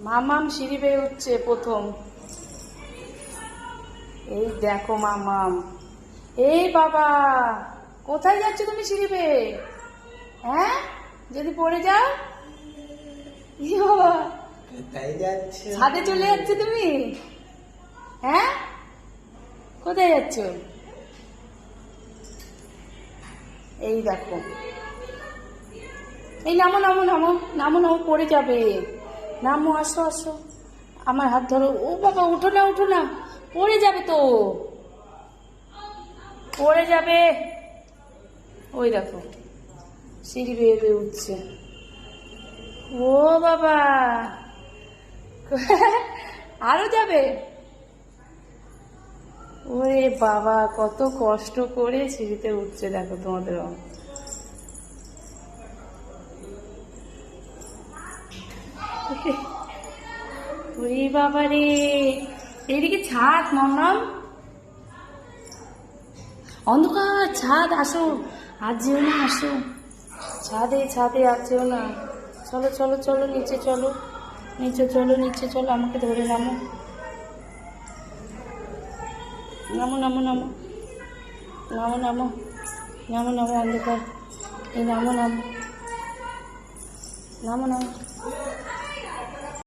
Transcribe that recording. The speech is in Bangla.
মামাম সিঁড়ি বেয়ে উঠছে প্রথম। এই দেখো মামাম। এই বাবা কোথায় যাচ্ছ তুমি সিঁড়ি বেয়ে? হ্যাঁ? যদি পড়ে যাও। ই বাবা। কোথায় যাচ্ছে? ছাদে চলে যাচ্ছে তুমি? হ্যাঁ? কোথায় যাচ্ছ? এই দেখো। এই নামো নামো নামো নামো নামো পড়ে যাবে। নামো, আসো আসো। আমার হাত ধরো। ও বাবা, উঠো না উঠো না। পড়ে যাবে তো। পড়ে যাবে। ওই দেখো, সিঁড়ি বেয়ে বেয়ে উঠছে। ও বাবা। আরও যাবে। ওরে বাবা, কত কষ্ট করে সিঁড়িতে উঠছে দেখো তোমাদের ওরে বাবা রে। এইদিকে ছাদ মামাম অন্ধকার, ছাদ, আসো। আজ যেও না, আসো। ছাদে ছাদে আর যেও না। চলো চলো চলো, নিচে চলো। নিচে চলো নিচে চলো, আমাকে ধরে নামো। নামো নামো নামো। নামো নামো। নামো নামো, অন্ধকার। এই নামো নামো। নামো নামো।